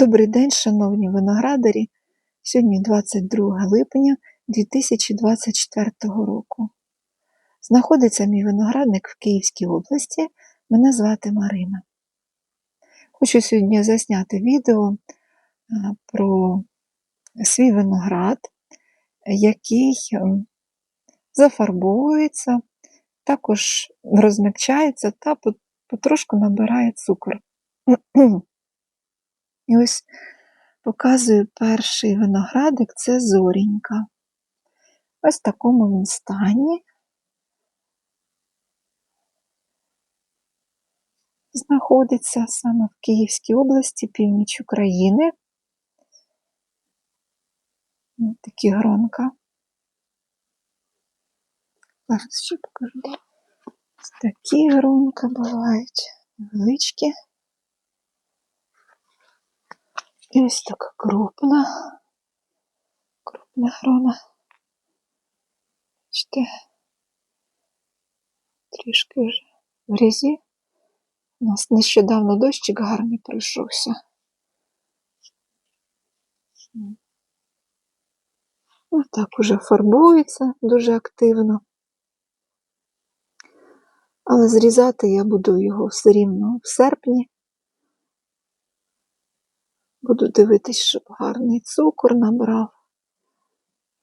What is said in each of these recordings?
Добрий день, шановні виноградарі. Сьогодні 22 липня 2024 року. Знаходиться мій виноградник в Київській області. Мене звати Марина. Хочу сьогодні засняти відео е, про свій виноград, який ем, зафарбовується, також розмягчається та потрошку набирає цукор. І ось показую перший виноградик це зорінька. Ось в такому він стані. Знаходиться саме в Київській області, північ України. Ось такі гронка. Зараз ще покажу. Ось такі гронка бувають, невеличкі. І ось така крупна, крупна грона. Бачите, трішки вже в різі. У нас нещодавно дощик гарний пройшовся. Отак уже фарбується дуже активно. Але зрізати я буду його все рівно в серпні. Буду дивитись, щоб гарний цукор набрав.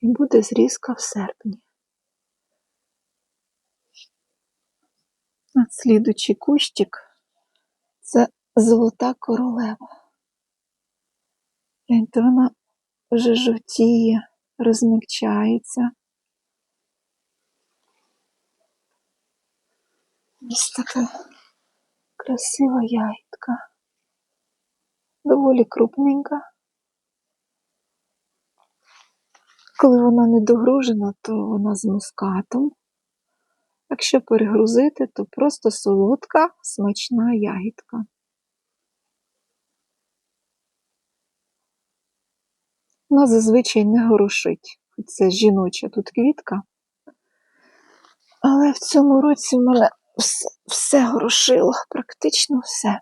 І буде зрізка в серпні. Слідучий кущик це золота королева. Вона вже жовтіє, розмягчається. Ось така красива ягідка доволі крупненька. Коли вона не догружена, то вона з мускатом. Якщо перегрузити, то просто солодка, смачна ягідка. Вона зазвичай не горошить. Це жіноча тут квітка. Але в цьому році в мене все, все горошило, практично все.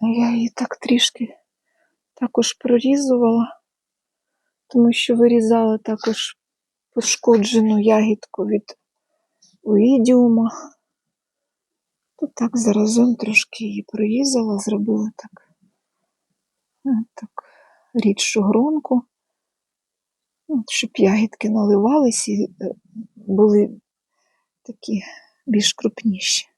Я її так трішки також прорізувала, тому що вирізала також пошкоджену ягідку від уїдіума. Тут так заразом трошки її прорізала, зробила так, так рідшу гронку, щоб ягідки наливались і е, були такі більш крупніші.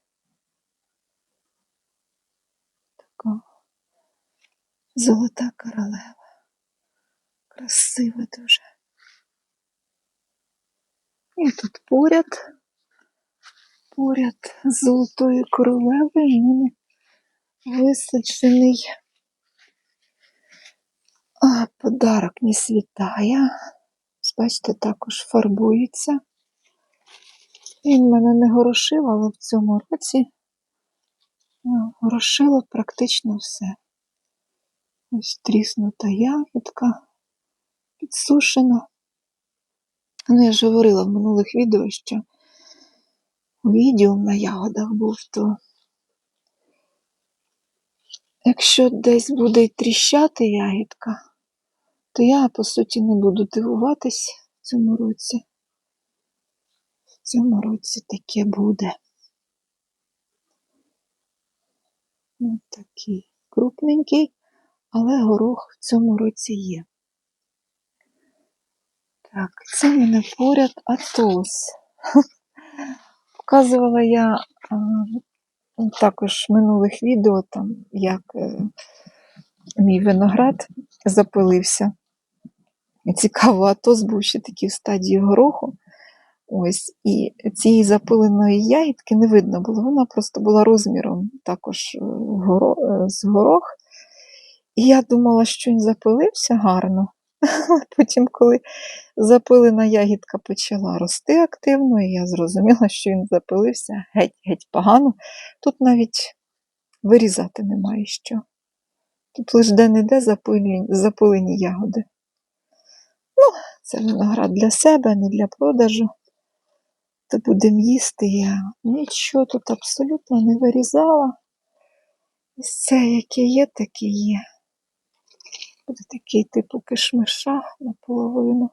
Золота королева. Красива дуже. І тут поряд, поряд з золотою королевою в мене висаджений а, подарок не світає. Бачите, також фарбується. Він мене не горошив, але в цьому році горошило практично все. Ось тріснута ягідка, підсушена. Ну, я ж говорила в минулих відео, що відео на ягодах був, то якщо десь буде тріщати ягідка, то я, по суті, не буду дивуватись в цьому році. В цьому році таке буде. Ось такий крупненький але горох в цьому році є. Так, це мене поряд Атос. Показувала я також в минулих відео, там, як е, мій виноград запилився. Цікаво, Атос був ще такий в стадії гороху. Ось, І цієї запиленої ягідки не видно було, вона просто була розміром також е, е, з горох. І я думала, що він запилився гарно. Потім, коли запилена ягідка почала рости активно, і я зрозуміла, що він запилився геть-геть погано. Тут навіть вирізати немає що. Тут лише де-не-де запилені, ягоди. Ну, це виноград для себе, не для продажу. То будемо їсти я нічого тут абсолютно не вирізала. Це яке є, таке є. Буде такий типу кишмиша наполовину.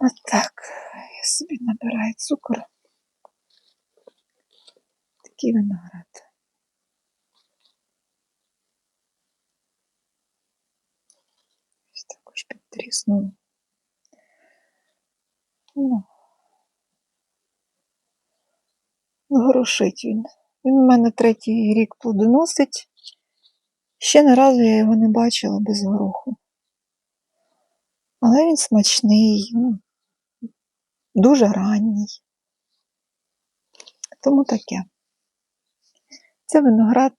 Отак. Я собі набираю цукор. Такий виноград. Ось також підтріснула. Ну. Горошить він. Він у мене третій рік плодоносить. Ще не разу я його не бачила без гороху. Але він смачний, ну, дуже ранній. Тому таке. Це виноград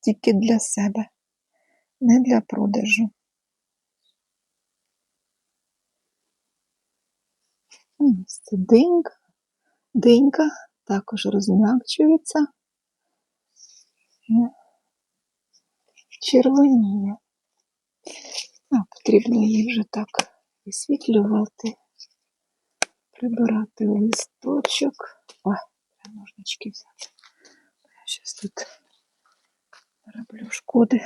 тільки для себе, не для продажу. Це динька. Динька також розм'якчується. Червоніє. А, потрібно її вже так висвітлювати, прибирати листочок. Треба ножнички взяти. Я щось тут роблю шкоди.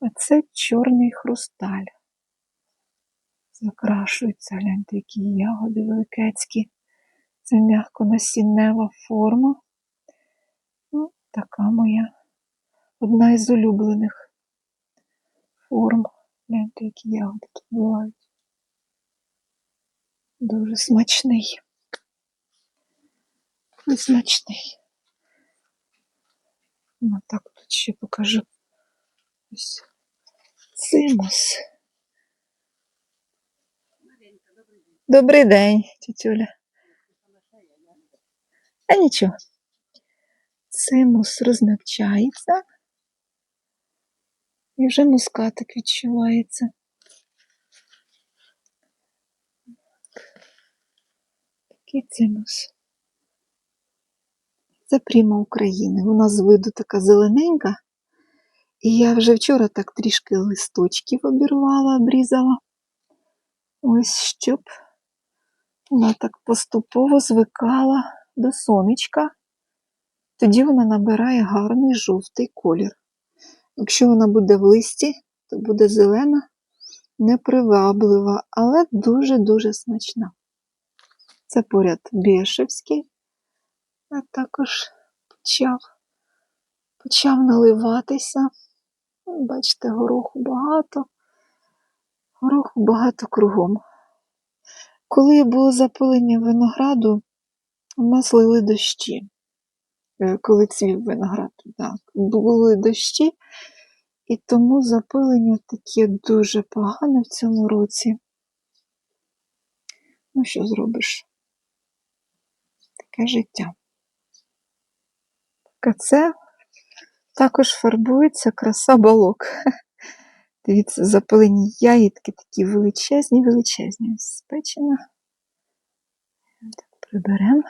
А це чорний хрусталь. Закрашується, гляньте, які ягоди великецькі. Це м'яконасіннева форма. Ну, така моя одна із улюблених форм. Гляньте, які ягоди тут бувають. Дуже смачний. Смачний. Ну, так тут ще покажу. Ось цимус. Добрий день, тітюля. А нічого. Цимус розмягчається. І вже мускатик відчувається. Такий цимус. Це прямо України. Вона з виду така зелененька. І я вже вчора так трішки листочків обірвала, обрізала. Ось щоб вона так поступово звикала до сонечка. Тоді вона набирає гарний жовтий колір. Якщо вона буде в листі, то буде зелена, неприваблива, але дуже-дуже смачна. Це поряд Бєшевський, а також почав, почав наливатися. Бачите, гороху багато, гороху багато кругом. Коли було запилення винограду, у нас лили дощі. Е, Коли цвів виноград, так, були дощі, і тому запилення таке дуже погане в цьому році. Ну, що зробиш? Таке життя. Так, а це також фарбується краса балок. Дивіться, запилені ягідки такі величезні, величезні. Спечена. Так, приберемо.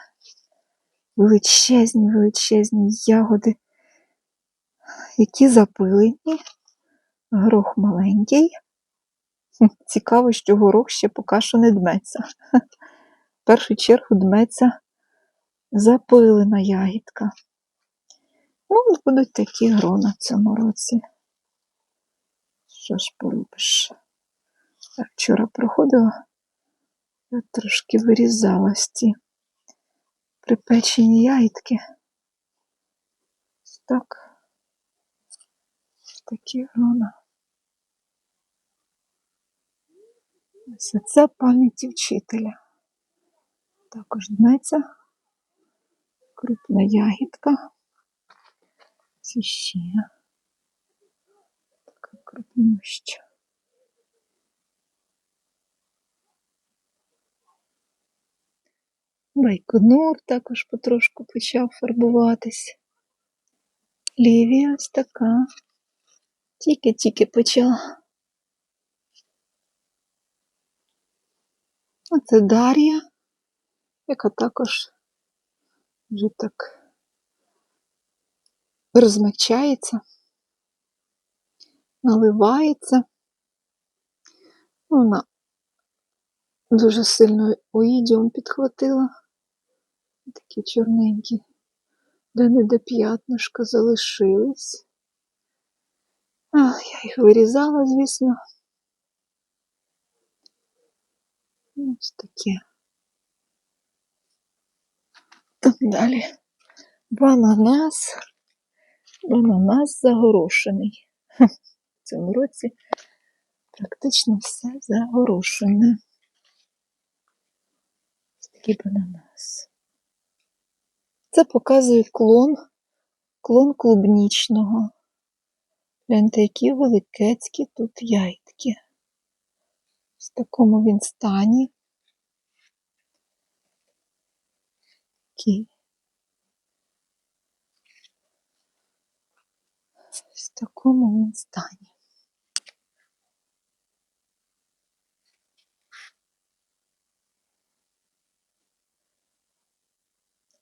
Величезні, величезні ягоди, які запилені. Горох маленький. Цікаво, що горох ще поки що не дметься. В першу чергу дметься запилена ягідка. Ну, от будуть такі грона в цьому році. Що ж поробиш? Я вчора проходила, я трошки вирізала ці припечені ягідки. Ось Так. Такі грона. Ось це пам'яті вчителя. Також дметься. Крупна ягідка. Це ще така крупнюща. Байконур також потрошку почав фарбуватись. Лівія ось така. Тільки-тільки почала. Оце Дар'я, яка також вже так розмягчається, наливається. Вона дуже сильно оїдіум підхватила. Такі чорненькі де не де п'ятнишка залишились. А, я їх вирізала, звісно. Ось таке. Так далі. Бананас. Бананас загорошений. В цьому році практично все загорошене. Такий бананас. Це показує клон, клон клубнічного. Гляньте, які великецькі тут яйтки. В такому він стані. Такі. В такому він стані.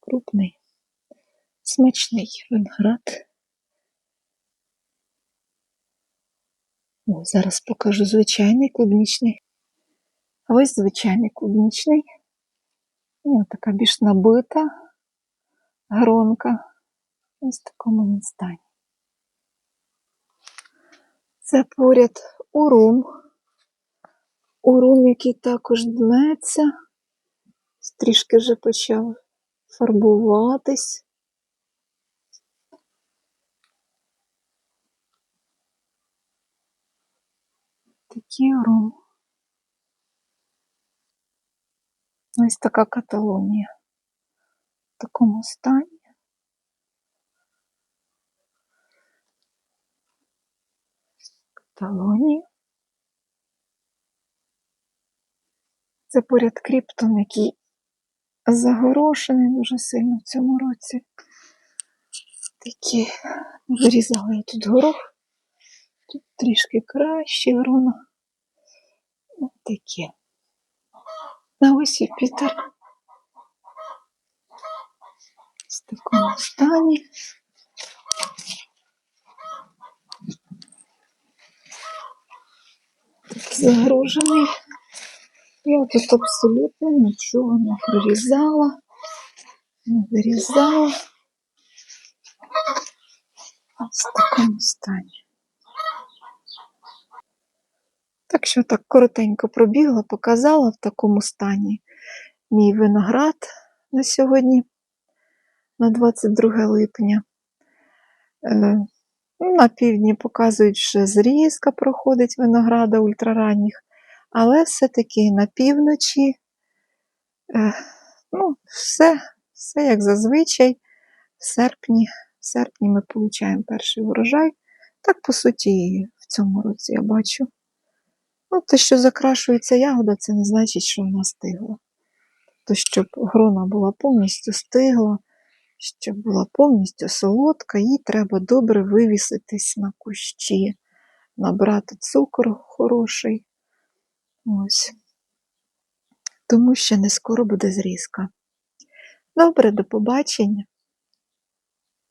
Крупний, смачний виноград. О, зараз покажу звичайний клубнічний. Ось звичайний клубнічний. Ось така більш набита гронка. Ось в такому він стані. Це поряд урум. Урум, який також дметься. Трішки вже почав фарбуватись. Такий урум. Ось така Каталонія. В такому стані. Каталонія. Це поряд Кріптон, який загорошений дуже сильно в цьому році. Такі вирізала я тут горох. Тут трішки краще грона. Ось таке. А ось Юпітер. В такому стані. Так загружений. Я тут абсолютно нічого не прорізала, не вирізала. Ось в такому стані. Так що так коротенько пробігла, показала в такому стані мій виноград на сьогодні, на 22 липня. Е, ну, На півдні показують, що зрізка проходить винограда ультраранніх, але все-таки на півночі е, ну, все, все як зазвичай. В серпні, в серпні ми отримуємо перший урожай. Так, по суті, в цьому році я бачу. Ну, те, що закрашується ягода, це не значить, що вона стигла. То, щоб грона була повністю стигла, щоб була повністю солодка, їй треба добре вивіситись на кущі, набрати цукор хороший. Ось. Тому що не скоро буде зрізка. Добре, до побачення.